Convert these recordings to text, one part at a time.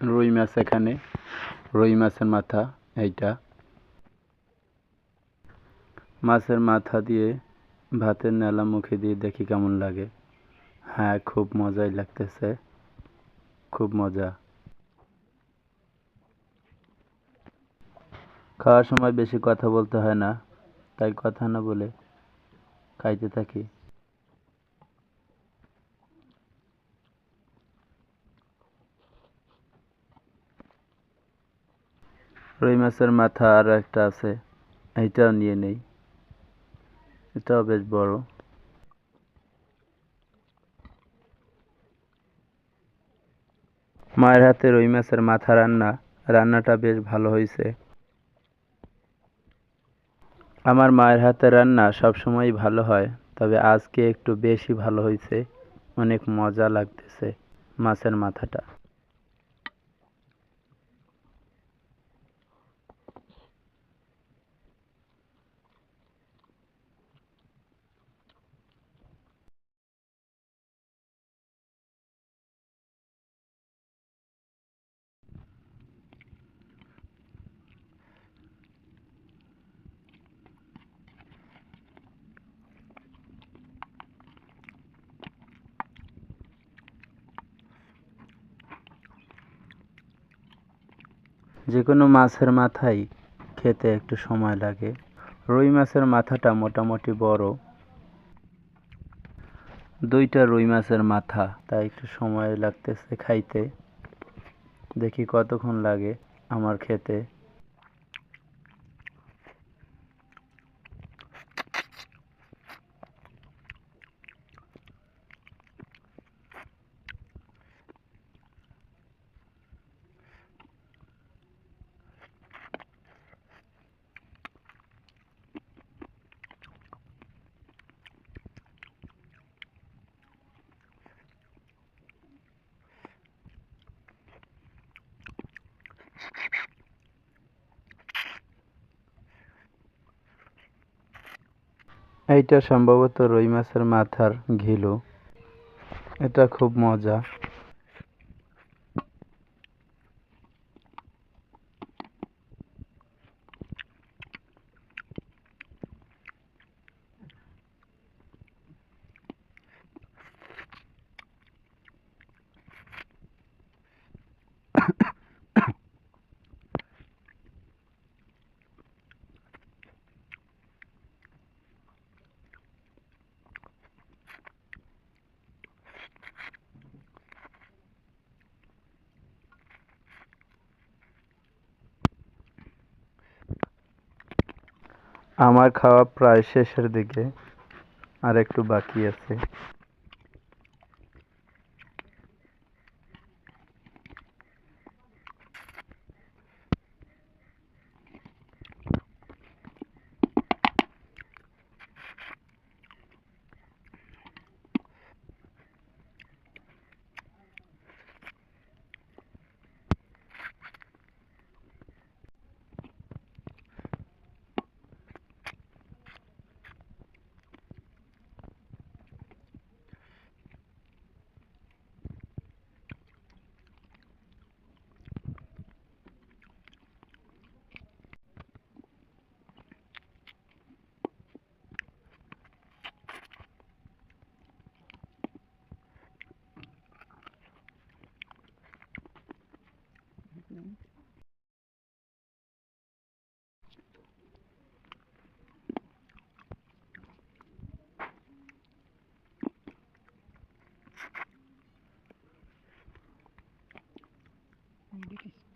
রুই মাছ এখানে। রুই মাছের মাথা এইটা। মাছের মাথা দিয়ে ভাতের নেলা মুখে দিয়ে দেখি কেমন লাগে। হ্যাঁ খুব মজাই লাগতেছে। খুব মজা। খাওয়ার সময় বেশি কথা বলতে হয় না, তাই কথা না বলে খাইতে থাকি। রুই মাছের মাথা আরও একটা আছে, এইটাও নিয়ে নেই। এটাও বেশ বড়। মায়ের হাতে রুই মাছের মাথা রান্না, রান্নাটা বেশ ভালো হয়েছে। আমার মায়ের হাতে রান্না সবসময়ই ভালো হয়, তবে আজকে একটু বেশি ভালো হয়েছে, অনেক মজা লাগতেছে মাছের মাথাটা। যে কোনো মাছের মাথাই খেতে একটু সময় লাগে। রুই মাছের মাথাটা মোটামুটি বড়। দুইটা রুই মাছের মাথা, তাই একটু সময় লাগতেছে খাইতে। দেখি কতক্ষণ লাগে আমার খেতে। এইটা সম্ভবত রুই মাছের মাথার ঘিলু। এটা খুব মজা। আমার খাওয়া প্রায় শেষের দিকে আর একটু বাকি আছে। Hmm. Ang bilis.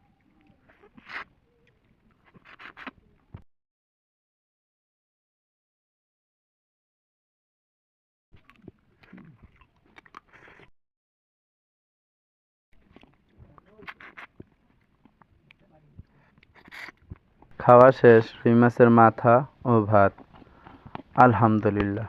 খাওয়া শেষ রুই মাছের মাথা ও ভাত। আলহামদুলিল্লাহ।